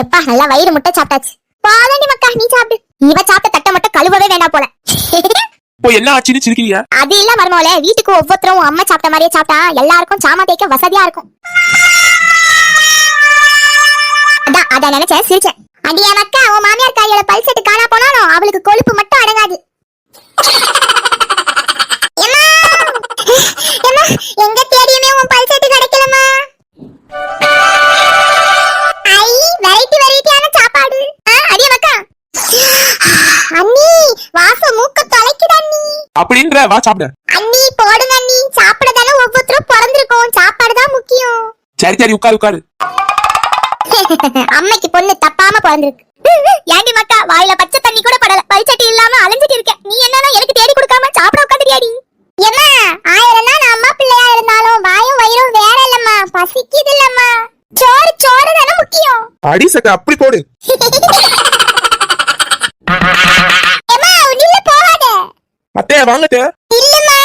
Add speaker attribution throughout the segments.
Speaker 1: எப்பா நல்லா வயிறு முட்டை சாப்பிட்டாச்சு. போதண்டி மக்கா நீ சாப்பிடு. இவ சாப்பிட்ட தட்டை மட்டும் கழுவவே வேண்டாம் போல.
Speaker 2: இப்போ என்ன ஆச்சுன்னு சிரிக்கிறீங்க?
Speaker 1: அது இல்ல மருமோல வீட்டுக்கு ஒவ்வொருத்தரும் அம்மா சாப்பிட்ட மாதிரியே சாப்பிட்டா எல்லாருக்கும் சாமா தேய்க்க வசதியா இருக்கும். அதான் அதான் நினைச்சேன் சிரிச்சேன். அடியா மக்கா உன் மாமியார் கையில பல் செட்டு காணா போனாலும் அவளுக்கு கொழுப்பு
Speaker 2: அப்படின்ற வா சாப்பிட.
Speaker 1: அண்ணி போடுங்க அண்ணி. சாப்பிட தானே ஒவ்வொருத்தரும் பிறந்திருக்கோம். சாப்பாடு தான் முக்கியம்.
Speaker 2: சரி சரி உட்காரு உட்காரு.
Speaker 1: அம்மைக்கு பொண்ணு தப்பாம பிறந்திருக்கு. ஏண்டி மக்கா வாயில பச்சை தண்ணி கூட படல. பல்சட்டி இல்லாம அலைஞ்சிட்டு இருக்க. நீ என்னன்னா எனக்கு தேடி கொடுக்காம சாப்பிட உட்காந்துடியாடி என்ன? ஆயிரம் நான் அம்மா பிள்ளையா இருந்தாலும் வாயும் வயிறும் வேற இல்லம்மா. பசிக்குது இல்லம்மா. சோறு சோறு தானே முக்கியம்.
Speaker 2: அடி சக்க அப்படி போடு
Speaker 1: ஏம்மா நில்லு போகாத
Speaker 2: அத்தையா வாங்கத்த
Speaker 1: இல்லம்மா.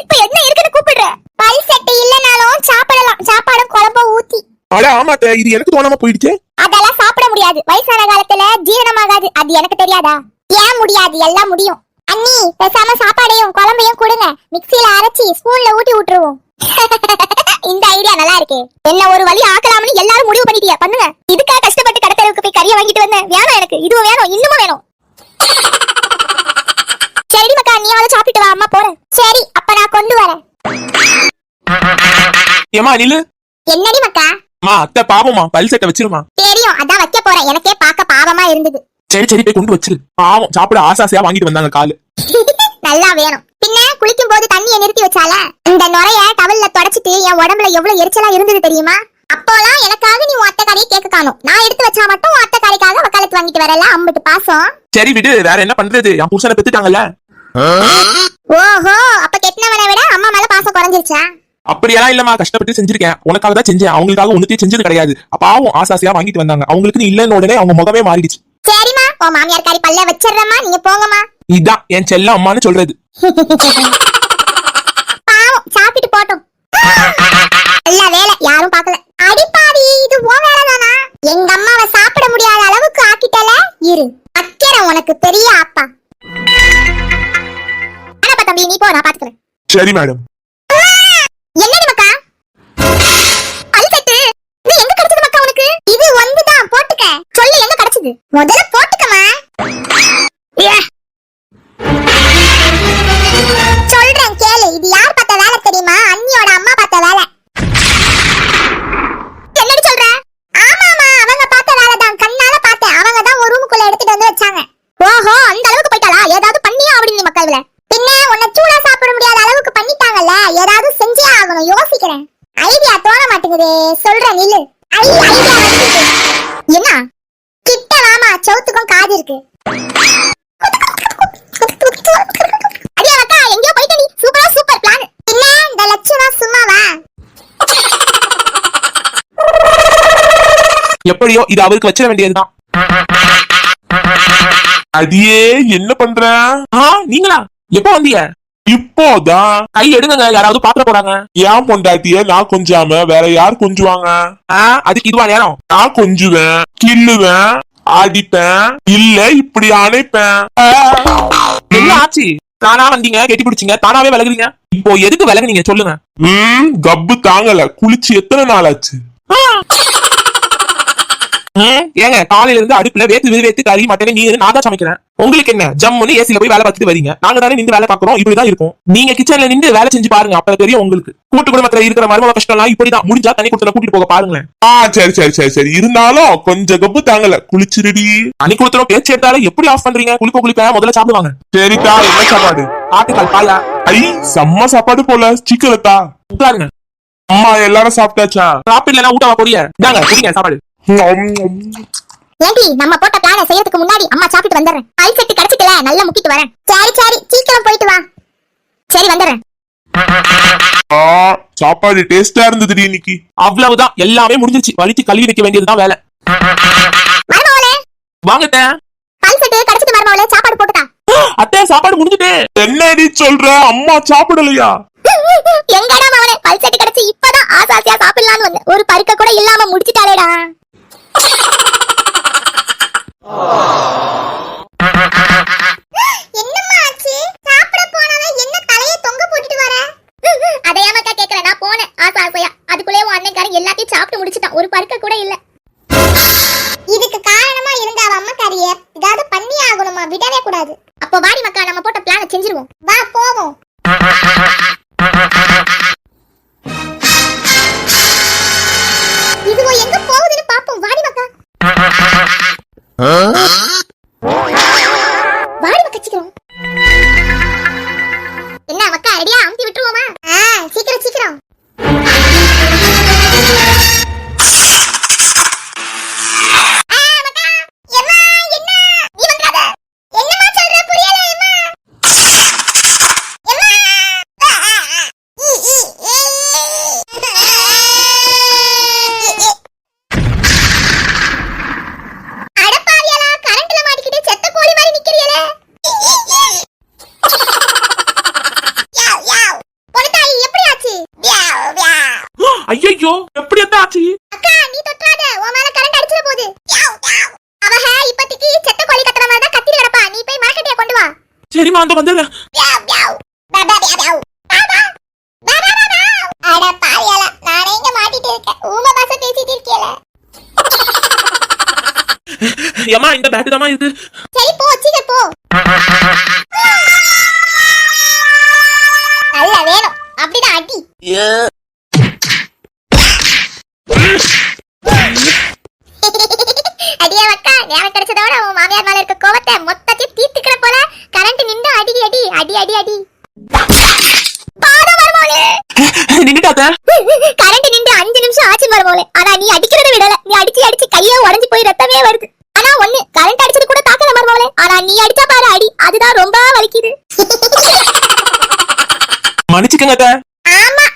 Speaker 1: இப்ப என்ன இருக்குன்னு கூப்பிடுற. பல் சட்டை இல்லனாலும் சாப்பிடலாம். சாப்பாடும் குழம்பும் ஊத்தி.
Speaker 2: அட ஆமாத்த இது எனக்கு தோணாம போயிடுச்சு.
Speaker 1: அதெல்லாம் சாப்பிட முடியாது. வயசான காலத்துல ஜீரணமாகாது. அது எனக்கு தெரியாதா? ஏன் முடியாது? எல்லாம் முடியும். அண்ணி பேசாம சாப்பாடையும் குழம்பையும் கொடுங்க. மிக்ஸில அரைச்சி ஸ்பூன்ல ஊட்டி விட்டுருவோம். இந்த ஐடியா நல்லா இருக்கு. என்ன ஒரு வழி ஆக்கலாம்னு எல்லாரும் முடிவு பண்ணிட்டியா? பண்ணுங்க. இதுக்காக கஷ்டப்பட்டு கடத்தலுக்கு போய் கறியை வாங்கிட்டு வந்தேன். வேணும் எனக்கு. இதுவும் வேணும். இன்னமும் வேணும். சரி மக்கா நீ அதை சாப்பிட்டு வா அம்மா போறேன். சரி அப்ப நான் கொண்டு வரேன்.
Speaker 2: ஏமா நில்லு.
Speaker 1: என்னடி மக்கா?
Speaker 2: அம்மா அத்தை பாவமா பல் செட்டை வச்சிருமா.
Speaker 1: தெரியும் அதான் வைக்க போறேன். எனக்கே பார்க்க பாவமா இருந்தது.
Speaker 2: சரி சரி போய் கொண்டு வச்சிரு. பாவம் சாப்பிட ஆசாசையா வாங்கிட்டு வந்தாங்க காலு.
Speaker 1: நல்லா வேணும். பின்ன குளிக்கும் போது தண்ணியை நிறுத்தி வச்சால இந்த நுரைய டவல்ல தொடச்சிட்டு என் உடம்புல எவ்வளவு எரிச்சலா இருந்தது தெரியுமா? அப்போலாம் எனக்காக நீ உன் அத்தைக்காரியை கேட்க காணும். நான் எடுத்து வச்சா மட்டும் உன் அத்தைக்காரிக்காக வக்காலத்து வாங்கிட்டு வரல அம்பிட்டு பாசம்.
Speaker 2: சரி விடு. வேற என்ன பண்றது? என் புருஷனை பெத்துட்டாங்கல்ல.
Speaker 1: ஓஹோ அப்ப கெட்டினவனை விட அம்மா மேல பாசம் குறைஞ்சிருச்சா?
Speaker 2: அப்படியெல்லாம் இல்லம்மா கஷ்டப்பட்டு செஞ்சிருக்கேன். உனக்காக தான் செஞ்சேன். அவங்களுக்காக ஒண்ணுத்தையும் செஞ்சது கிடையாது. பாவம் ஆசாசையா வாங்கிட்டு வந்தாங்க. அவங்களுக்கு நீ இல்லைன்னு உடனே அவங்க முகமே மாறிடுச்சு.
Speaker 1: சரிம்மா உன் மாமியார் காரி பல்ல வச்சிடுறம்மா. நீங்க போங்கம்மா.
Speaker 2: இதான் என் செல்ல அம்மான்னு சொல்றது.
Speaker 1: பாவம் சாப்பிட்டு போட்டோம் நல்ல வேலை யாரும் எங்க கிடைச்சது? முதல்ல மாட்டேங்குதே சொல்றேன் நில்லு. என்ன? கிட்ட வாமா சவுத்துக்கும் காது இருக்கு. அடியா அக்கா எங்கேயோ போயிட்ட நீ. சூப்பரா சூப்பர் பிளான் இந்த சும்மாவா?
Speaker 2: எப்படியோ இது அவருக்கு வச்சிட வேண்டியதுதான்.
Speaker 3: அடியே என்ன பண்ற?
Speaker 2: நீங்களா? எப்போ வந்தீங்க?
Speaker 3: இப்போதான்
Speaker 2: கை எடுங்க யாராவது பாத்திர போறாங்க
Speaker 3: ஏன் பொண்டாட்டிய நான் கொஞ்சாம வேற யார் கொஞ்சுவாங்க?
Speaker 2: அதுக்கு இதுவா நேரம்?
Speaker 3: நான் கொஞ்சுவேன் கிள்ளுவேன் அடிப்பேன் இல்ல இப்படி அணைப்பேன்.
Speaker 2: என்ன ஆச்சு? தானா வந்தீங்க கெட்டி பிடிச்சீங்க தானாவே விலகுறீங்க? இப்போ எதுக்கு விலகுனீங்க? சொல்லுங்க.
Speaker 3: கப்பு தாங்கல. குளிச்சு எத்தனை நாள் ஆச்சு?
Speaker 2: ஏங்க காலையில இருந்து அடுப்புல வேத்து விறுவேத்து கறி மட்டன் நீர் நான் தான் சமைக்கிறேன். உங்களுக்கு என்ன ஜம்முன்னு ஏசில போய் வேலை பார்த்துட்டு வரீங்க. நாங்க தானே நின்று வேலை பார்க்கறோம் இப்படிதான் இருக்கும். நீங்க கிச்சன்ல நின்று வேலை செஞ்சு பாருங்க அப்ப தெரியும் உங்களுக்கு. கூட்டு குடும்பத்துல இருக்கிற மருமக கஷ்டம் எல்லாம் இப்படிதான். முடிஞ்சா தனி கொடுத்துல கூட்டிட்டு போக பாருங்களேன்.
Speaker 3: ஆ சரி சரி சரி சரி. இருந்தாலும் கொஞ்சம் கப்பு தாங்கல. குளிச்சிருடி.
Speaker 2: தனி கொடுத்துல பேச்சு எடுத்தாலும் எப்படி ஆஃப் பண்றீங்க? குளிக்க குளிக்க முதல்ல சாப்பிடுவாங்க.
Speaker 3: சரிக்கா என்ன சாப்பாடு?
Speaker 2: ஆட்டுக்கால் பாயா.
Speaker 3: ஐ செம்ம சாப்பாடு போல சீக்கிரத்தா
Speaker 2: உட்காருங்க.
Speaker 3: அம்மா எல்லாரும் சாப்பிட்டாச்சா?
Speaker 2: சாப்பிடலன்னா ஊட்டமா இந்தாங்க குடிங்க சாப்பாடு.
Speaker 1: ஏண்டி நம்ம போட்ட பிளான செய்யறதுக்கு முன்னாடி அம்மா சாப்பிட்டு வந்துடுறேன். பல் செட்டு கிடைச்சிட்டல நல்லா முக்கிட்டு வரேன். சரி சரி சீக்கிரம் போயிட்டு வா. சரி வந்துடுறேன்.
Speaker 3: ஆ சாப்பாடு டேஸ்டா இருந்ததுடி இன்னைக்கு.
Speaker 2: அவ்வளவுதான் எல்லாமே முடிஞ்சிருச்சு. வலிச்சு கழுவி வைக்க வேண்டியதுதான் வேலை.
Speaker 1: மருமவளே
Speaker 2: வாங்கத்த
Speaker 1: பல் செட்டு கிடைச்சிட்டு மருமவளே சாப்பாடு போட்டுட்டா
Speaker 2: அத்தை சாப்பாடு முடிஞ்சுட்டு.
Speaker 3: என்னடி சொல்ற? அம்மா சாப்பிடலையா?
Speaker 1: எங்கடா மவனே பல் செட்டு கிடைச்சு இப்பதான் ஆசாசியா சாப்பிடலாம்னு வந்தேன் ஒரு பருக்க கூட இல்லாம முடிச்சிட்டாலேடா என்னம்மா ஆச்சு சாப்பிட போனவன் என்ன தலைய தொங்க போட்டுட்டு வர அதையாமக்கா கேக்குறேன் நான் போனேன் ஆசை ஆசையா அதுக்குள்ளே உன் அண்ணன்காரன் எல்லாத்தையும் சாப்பிட்டு முடிச்சிட்டான் ஒரு பருக்க கூட இல்ல இதுக்கு காரணமா இருந்த அவ அம்மா கறிய ஏதாவது பண்ணி ஆகணுமா விடவே கூடாது அப்போ வாடி மக்கா நம்ம போட்ட பிளான செஞ்சிருவோம். வா போவோம். இதுவோ எங்க போகுதுன்னு பாப்போம் வாடி மக்கா வாடி மக்கா சீக்கிரம். என்ன மக்கா ரெடியா அமுத்தி விட்டுருவோமா? சீக்கிரம் சீக்கிரம்.
Speaker 2: ஐயோ எப்படி என்ன ஆச்சு?
Speaker 1: அக்கா நீ தொட்டாத உன் மேல கரண்ட் அடிச்சிட போகுது. யாவ், யாவ். அவ இப்போதைக்கு செத்த கோழி கத்துற மாதிரி தான் கத்திட்டு கிடப்பா. நீ போய் மரக்கட்டைய கொண்டு வா.
Speaker 2: சரிம்மா அந்த வந்துடுறேன்.
Speaker 1: அட பாவியலா, நானே இங்க மாட்டிட்டு இருக்கேன். ஊமை பாச பேசிட்டு இருக்கியல.
Speaker 2: ஏமா இந்த பேட்டு தாமா இருக்கு
Speaker 1: சரி போ சீக்கிரம் போ. நல்ல வேணும். அப்படிதான் அடி. அடியே மக்கா நேரம் கிடைச்சதோட உன் மாமியார் மேல இருக்க கோவத்தை மொத்தத்தையும் தீர்த்துக்கிற போல கரண்ட் நின்று அடி அடி அடி அடி அடி.
Speaker 2: நின்னுட்டாத்த?
Speaker 1: கரண்ட் நின்று அஞ்சு நிமிஷம் ஆச்சு மருமோளே ஆனா நீ அடிக்கிறத விடல. நீ அடிச்சு அடிச்சு கையே உடைஞ்சு போய் ரத்தமே வருது. ஆனா ஒண்ணு கரண்ட் அடிச்சது கூட தாக்கல மருமோளே ஆனா நீ அடிச்சா பாரு அடி. அதுதான் ரொம்ப வலிக்குது.
Speaker 2: மன்னிச்சுக்கங்க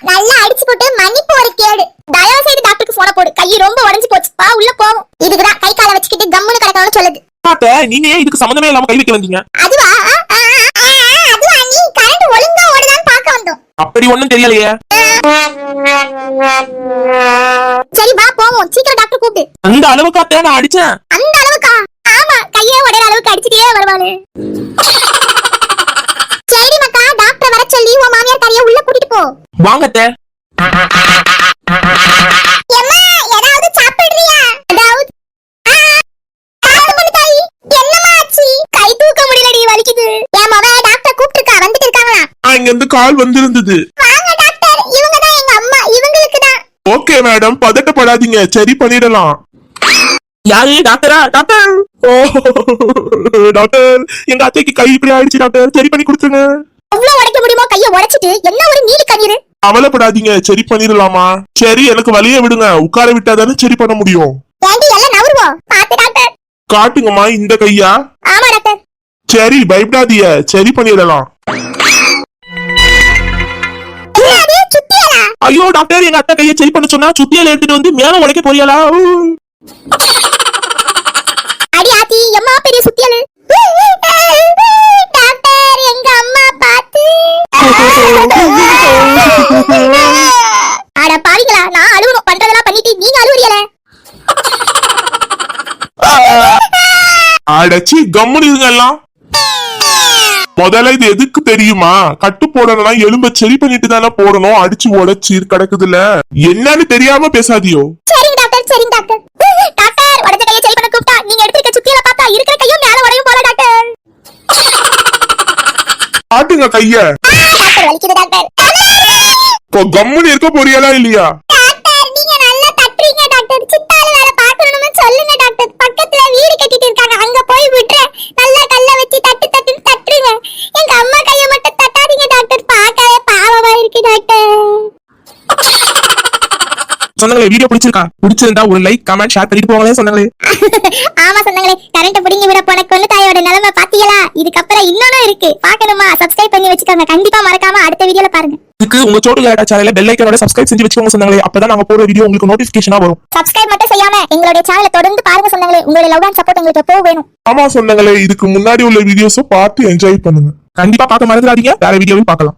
Speaker 1: நல்லா அடிச்சு போட்டு மன்னிப்பு ஒரு கேடு. தயவு செய்து டாக்டருக்கு போன போடு. கை ரொம்ப உடைஞ்சு போச்சு. வா உள்ள போவோம். இதுக்குதான் கை காலை வச்சுக்கிட்டு கம்முன்னு கிடக்கணும்னு சொல்லுது.
Speaker 2: அத்தை நீங்க ஏன் இதுக்கு சம்மந்தமே இல்லாம கை வைக்க வந்தீங்க?
Speaker 1: அதுவா? அதுவா? நீ கரண்ட் ஒழுங்கா ஓடுதான்னு பார்க்க வந்தோம்.
Speaker 2: அப்படி ஒண்ணும் தெரியலையே.
Speaker 1: சரி வா போவோம். சீக்கிரம் டாக்டர் கூப்பிடு.
Speaker 2: அந்த அளவுக்கு அத்தை நான் அடிச்சேன்.
Speaker 1: அந்த அளவுக்கா? ஆமா கையே உடையிற அளவுக்கு அடிச்சுட்டே வருவானு. சரி மக்கா டாக்டர் வர சொல்லி உன் மாமியார் காரிய உள்ள கூட்டிட்டு போ.
Speaker 2: வாங்க அத்தை.
Speaker 1: எம்மா ஏதாவது சாப்பிடுறியா? ஆச்சு? கை தூக்க முடியலடி வலிக்குது. என் மவ டாக்டர் வந்துட்டு இருக்காங்களா?
Speaker 3: இங்க இருந்து கால் வந்திருந்தது.
Speaker 1: வாங்க டாக்டர் இவங்க தான் எங்க அம்மா இவங்களுக்கு தான்.
Speaker 3: ஓகே மேடம் பதட்டப்படாதீங்க சரி பண்ணிடலாம்.
Speaker 2: யாரு டாக்டரா? டாக்டர்! ஓ டாக்டர் எங்க அத்தைக்கு கை இப்படி ஆயிடுச்சு டாக்டர். சரி பண்ணி கொடுத்துருங்க.
Speaker 1: எவ்வளவு உடைக்க முடியுமோ? கைய உடைச்சிட்டு என்ன ஒரு நீலி கண்ணீர்?
Speaker 3: கவலைப்படாதீங்க சரி பண்ணிடலாமா? சரி எனக்கு வழிய விடுங்க. உட்கார விட்டாதானே சரி பண்ண முடியும்.
Speaker 1: ஏண்டி எல்லாம் நவருவோம் பாத்து டாக்டர்.
Speaker 3: காட்டுங்கம்மா இந்த கையா?
Speaker 1: ஆமா டாக்டர்.
Speaker 3: சரி பயப்படாதீங்க. சரி பண்ணிடலாம்.
Speaker 2: ஐயோ டாக்டர் எங்க அத்தை கையை சரி பண்ண சொன்னா சுத்தியால எடுத்துட்டு வந்து மேல உடைக்க போறியாளா.
Speaker 1: அடி ஆத்தி எம்மா பெரிய சுத்தியலு பார்த்து அட பாவிகளா நான் அழுவணும் பண்றதெல்லாம் பண்ணிட்டு நீங்க அழுவுறியல
Speaker 3: அடச்சி கம்முனு இருங்க எல்லாம். முதல்ல இது எதுக்கு தெரியுமா? கட்டு போடணும்னா எலும்ப சரி பண்ணிட்டு தானே போடணும். அடிச்சு உடைச்சு கிடக்குதுல என்னன்னு தெரியாம பேசாதியோ?
Speaker 1: சரிங்க டாக்டர் சரிங்க டாக்டர் உடஞ்ச கையை சரி பண்ண கூப்பிட்டா நீங்க எடுத்துருக்க சுத்தியில பார்த்தா இருக்கிற கையும் மேல உடையும் போல டாக்டர்
Speaker 3: காட்டுங்க கைய
Speaker 1: ஆ, டாக்டர் வலிக்குது டாக்டர்
Speaker 3: இப்போ கம்முனு இருக்க போறியாலா இல்லையா
Speaker 1: டாக்டர் நீங்க நல்லா தட்டுறீங்க டாக்டர் சித்தால வேலை பார்க்கணும்னு சொல்லுங்க டாக்டர் பக்கத்துல வீடு கட்டிட்டு இருக்காங்க அங்க போய் விடுறேன் நல்லா கல்ல வச்சு தட்டு தட்டுன்னு தட்டுருங்க எங்க அம்மா கைய மட்டும் தட்டாதீங்க டாக்டர். பார்க்கவே பாவமா இருக்கு டாக்டர்.
Speaker 2: சொன்னாங்களே வீடியோ பிடிச்சிருக்கா? பிடிச்சிருந்தா ஒரு லைக் கமெண்ட் ஷேர் பண்ணிட்டு போங்களே சொன்னாங்களே.
Speaker 1: ஆமா சொன்னாங்களே கரண்ட் புடிங்கி விட போன கொண்டு தாயோட நிலைமை பாத்தீங்களா இன்னொன்னு இருக்கு. பார்க்கணுமா சப்ஸ்கிரைப் பண்ணி வச்சுக்கோங்க. கண்டிப்பா மறக்காம அடுத்த வீடியோல பாருங்க.
Speaker 2: இதுக்கு உங்க சோட்டு லேட்டா சேனல்ல பெல் ஐக்கனோட சப்ஸ்கிரைப் செஞ்சு வச்சுக்கோங்க சொன்னாங்களே. அப்பதான் நாங்க போற வீடியோ உங்களுக்கு நோட்டிபிகேஷனா வரும்.
Speaker 1: சப்ஸ்கிரைப் மட்டும் செய்யாம எங்களுடைய சேனலை தொடர்ந்து பாருங்க சொன்னாங்களே. உங்களுடைய லவ் அண்ட் சப்போர்ட் எங்களுக்கு எப்போ வேணும்?
Speaker 3: ஆமா சொன்னாங்களே. இதுக்கு முன்னாடி உள்ள வீடியோஸ பார்த்து என்ஜாய் பண்ணுங்க.
Speaker 2: கண்டிப்பா பார்க்க மறந்துடாதீங்க. வேற வீடியோவில் பார்க்கலாம்.